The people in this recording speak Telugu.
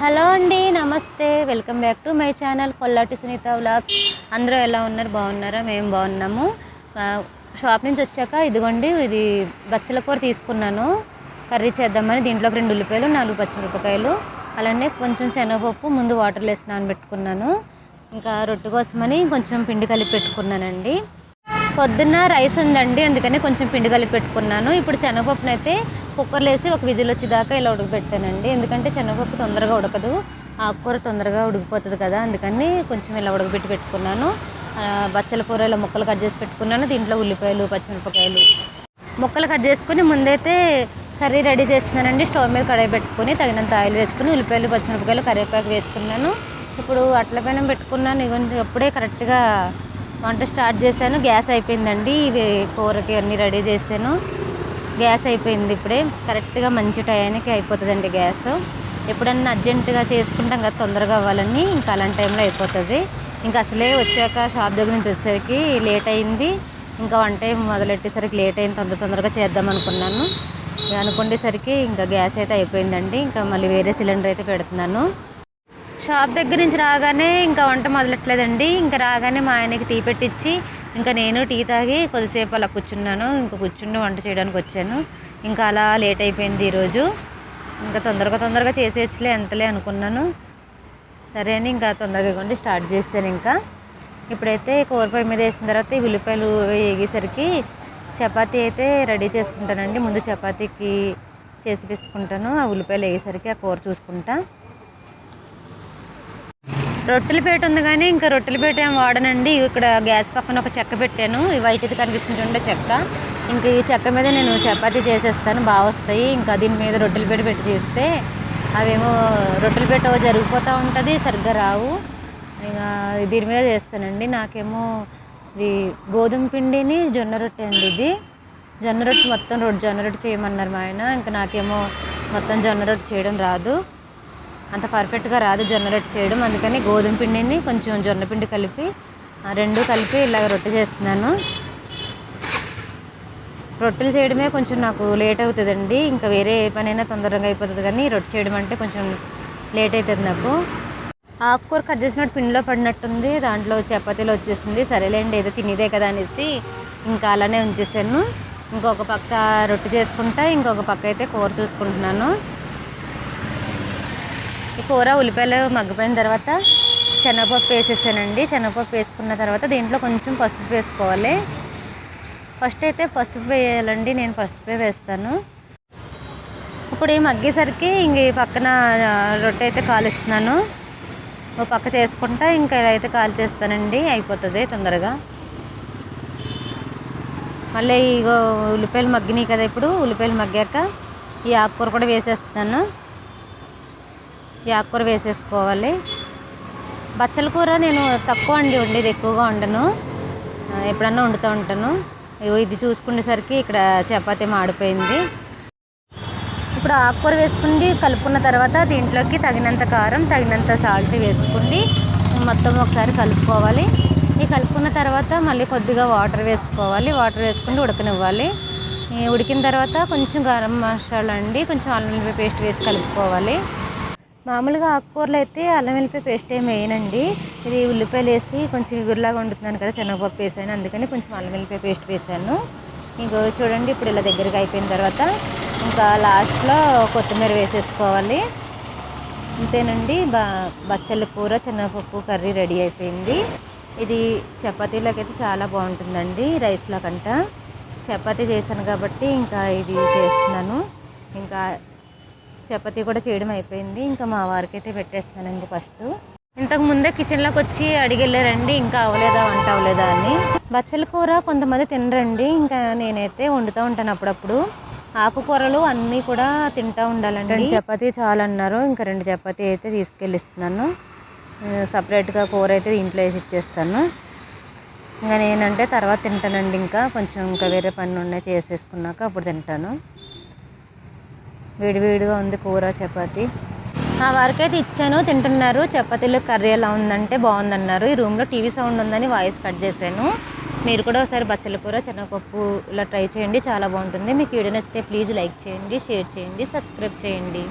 హలో అండి నమస్తే. Welcome back to my channel Kollati Sunitha vlogs. అందరూ ఎలా ఉన్నారు? బాగున్నారా? మేము బాగున్నాము. షాప్ నుంచి వచ్చాక ఇదిగోండి ఇది బచ్చల కూర తీసుకున్నాను. కర్రీ చేద్దామని దీంట్లో రెండు ఉల్లిపాయలు నాలుగు పచ్చిమిరపకాయలు అలానే కొంచెం శనగపప్పు ముందు వాటర్ వేసి నానబెట్టుకున్నాను. ఇంకా రొట్టె కోసమని కొంచెం పిండి కలిపి పెట్టుకున్నానండి. పొద్దున్న రైస్ ఉందండి అందుకని కొంచెం పిండి కలిపి పెట్టుకున్నాను. ఇప్పుడు శనగపప్పునైతే కుక్కర్లో వేసి ఒక విజిల్ వచ్చేదాకా ఇలా ఉడకబెట్టానండి. ఎందుకంటే శనగపప్పు తొందరగా ఉడకదు. ఆకుకూర తొందరగా ఉడికిపోతుంది కదా అందుకని కొంచెం ఇలా ఉడకబెట్టి పెట్టుకున్నాను. బచ్చల కూర ఇలా ముక్కలు కట్ చేసి పెట్టుకున్నాను. దీంట్లో ఉల్లిపాయలు పచ్చిమిరపకాయలు ముక్కలు కట్ చేసుకుని ముందైతే కర్రీ రెడీ చేస్తున్నానండి. స్టవ్ మీద కడాయి పెట్టుకుని తగినంత ఆయిల్ వేసుకుని ఉల్లిపాయలు పచ్చిమిరపకాయలు కరివేపాకు వేసుకున్నాను. ఇప్పుడు అట్ల పైన పెట్టుకున్నాను. ఇగోండి ఎప్పుడే కరెక్ట్గా వంట స్టార్ట్ చేశాను. గ్యాస్ అయిపోయిందండి. ఇవి కూరకి అన్నీ రెడీ చేశాను. గ్యాస్ అయిపోయింది ఇప్పుడే. కరెక్ట్గా మంచి టయానికి అయిపోతుందండి గ్యాస్. ఎప్పుడన్నా అర్జెంటుగా చేసుకుంటాం కదా తొందరగా అవ్వాలని ఇంకా అలాంటి టైంలో అయిపోతుంది. ఇంకా అసలే వచ్చాక షాప్ దగ్గర నుంచి వచ్చేసరికి లేట్ అయింది. ఇంకా వంట టైం మొదలెట్టేసరికి లేట్ అయింది. తొందర తొందరగా చేద్దాం అనుకున్నాను. అనుకునేసరికి ఇంకా గ్యాస్ అయితే అయిపోయిందండి. ఇంకా మళ్ళీ వేరే సిలిండర్ అయితే పెడుతున్నాను. షాప్ దగ్గర నుంచి రాగానే ఇంకా వంట మొదలెట్టలేదండి. ఇంకా రాగానే మా ఆయనకి టీ పెట్టించి ఇంకా నేను టీ తాగి కొద్దిసేపు అలా కూర్చున్నాను. ఇంకా కూర్చుని వంట చేయడానికి వచ్చాను. ఇంకా అలా లేట్ అయిపోయింది ఈరోజు. ఇంకా తొందరగా తొందరగా చేసేయచ్చులే ఎంతలే అనుకున్నాను. సరే అని ఇంకా తొందరగా ఇవ్వండి స్టార్ట్ చేశాను ఇంకా. ఇప్పుడైతే కూర మీద వేసిన తర్వాత ఈ ఉల్లిపాయలు వేగేసరికి చపాతీ అయితే రెడీ చేసుకుంటానండి. ముందు చపాతీకి చేసి తీసుకుంటాను ఆ ఉల్లిపాయలు వేగేసరికి ఆ కూర చూసుకుంటా. రొట్టెల పేట ఉంది కానీ ఇంకా రొట్టెల పేట ఏం వాడనండి. ఇక్కడ గ్యాస్ పక్కన ఒక చెక్క పెట్టాను. ఈ వైట్ కనిపిస్తుంటుండే చెక్క. ఇంకా ఈ చెక్క మీద నేను చపాతీ చేసేస్తాను. బాగా వస్తాయి. ఇంకా దీని మీద రొట్టెల పేట పెట్టి చేస్తే అవేమో రొట్టెల పేట జరిగిపోతూ ఉంటుంది సరిగ్గా రావు. ఇక దీని మీద చేస్తానండి. నాకేమో ఇది గోధుమ పిండిని జొన్న రొట్టె అండి ఇది. జొన్న రొట్టె మొత్తం రొట్టె జొన్న రొట్టె చేయమన్నారు మా ఆయన. ఇంకా నాకేమో మొత్తం జొన్న రొట్టె చేయడం రాదు. అంత పర్ఫెక్ట్గా రాదు జొన్న రొట్టె చేయడం. అందుకని గోధుమ పిండిని కొంచెం జొన్న పిండి కలిపి ఆ రెండు కలిపి ఇలాగ రొట్టె చేస్తున్నాను. రొట్టెలు చేయడమే కొంచెం నాకు లేట్ అవుతుందండి. ఇంకా వేరే పనైనా తొందరగా అయిపోతుంది కానీ రొట్టె చేయడం అంటే కొంచెం లేట్ అవుతుంది నాకు. ఆకుకూర కట్ చేసినట్టు పిండిలో పడినట్టుంది. దాంట్లో చపాతీలు వచ్చేసింది. సరేలేండి ఏదో తినేదే కదా అనేసి ఇంకా అలానే ఉంచేసాను. ఇంకొక పక్క రొట్టె చేసుకుంటా ఇంకొక పక్క అయితే కూర చూసుకుంటున్నాను. కూర ఉల్లిపాయలు మగ్గిపోయిన తర్వాత శనగపప్పు వేసేసానండి. శనగపప్పు వేసుకున్న తర్వాత దీంట్లో కొంచెం పసుపు వేసుకోవాలి. ఫస్ట్ అయితే పసుపు వేయాలండి. నేను పసుపే వేస్తాను. ఇప్పుడు ఈ మగ్గేసరికి ఇంక ఈ పక్కన రొట్టె అయితే కాలుస్తున్నాను. ఓ పక్క చేసుకుంటా ఇంకా ఇలా అయితే కాల్ చేస్తానండి అయిపోతుంది తొందరగా. మళ్ళీ ఇగో ఉల్లిపాయలు మగ్గినాయి కదా ఇప్పుడు. ఉల్లిపాయలు మగ్గాక ఈ ఆకుకూర కూడా వేసేస్తున్నాను. ఆకుకూర వేసేసుకోవాలి. బచ్చల కూర నేను తక్కువ అండి వండేది ఎక్కువగా వండను. ఎప్పుడన్నా వండుతూ ఉంటాను. ఇది చూసుకునేసరికి ఇక్కడ చపాతి మాడిపోయింది. ఇప్పుడు ఆకుకూర వేసుకుంది కలుపుకున్న తర్వాత దీంట్లోకి తగినంత కారం తగినంత సాల్ట్ వేసుకుండి మొత్తం ఒకసారి కలుపుకోవాలి. ఈ కలుపుకున్న తర్వాత మళ్ళీ కొద్దిగా వాటర్ వేసుకోవాలి. వాటర్ వేసుకుంటూ ఉడకనివ్వాలి. ఉడికిన తర్వాత కొంచెం గరం మసాలా అండి కొంచెం అల్లం పేస్ట్ వేసి కలుపుకోవాలి. మామూలుగా ఆకుకూరలు అయితే అల్లం వెల్లిపాయ పేస్ట్ ఏమి వేయనండి. ఇది ఉల్లిపాయలు వేసి కొంచెం ఇగురులాగా వండుతున్నాను కదా శనగపప్పు వేసాను. అందుకని కొంచెం అల్లం వెల్లిపాయ పేస్ట్ వేసాను. ఇంకో చూడండి ఇప్పుడు ఇలా దగ్గరగా అయిపోయిన తర్వాత ఇంకా లాస్ట్లో కొత్తిమీర వేసేసుకోవాలి. అంతేనండి బ బచ్చల కూర శనగపప్పు కర్రీ రెడీ అయిపోయింది. ఇది చపాతీలోకి అయితే చాలా బాగుంటుందండి రైస్లో కంట చపాతీ చేశాను కాబట్టి ఇంకా ఇది చేస్తున్నాను. ఇంకా చపాతీ కూడా చేయడం అయిపోయింది. ఇంకా మా వారికి అయితే పెట్టేస్తానండి ఫస్ట్. ఇంతకు ముందే కిచెన్లోకి వచ్చి అడిగెళ్ళారండి ఇంకా అవ్వలేదా వంట అవ్వలేదా అని. బచ్చల కూర కొంతమంది తినరండి ఇంకా నేనైతే వండుతూ ఉంటాను అప్పుడప్పుడు. ఆకుకూరలు అన్నీ కూడా తింటూ ఉండాలండి. రెండు చపాతీ చాలు అన్నారు ఇంకా రెండు చపాతీ అయితే తీసుకెళ్ళిస్తున్నాను. సపరేట్గా కూర అయితే ఇంట్లో వేసి ఇచ్చేస్తాను. ఇంకా నేనంటే తర్వాత తింటానండి ఇంకా. కొంచెం ఇంకా వేరే పనులు ఉన్నాయి చేసేసుకున్నాక అప్పుడు తింటాను. వేడివేడిగా ఉంది కూర చపాతి. ఆ వారికి అయితే ఇచ్చాను తింటున్నారు. చపాతీలో కర్రీ ఎలా ఉందంటే బాగుందన్నారు. ఈ రూమ్లో టీవీ సౌండ్ ఉందని వాయిస్ కట్ చేశాను. మీరు కూడా ఒకసారి బచ్చల కూర శనగపప్పు ఇలా ట్రై చేయండి చాలా బాగుంటుంది. మీకు వీడియో నచ్చితే ప్లీజ్ లైక్ చేయండి షేర్ చేయండి సబ్స్క్రైబ్ చేయండి.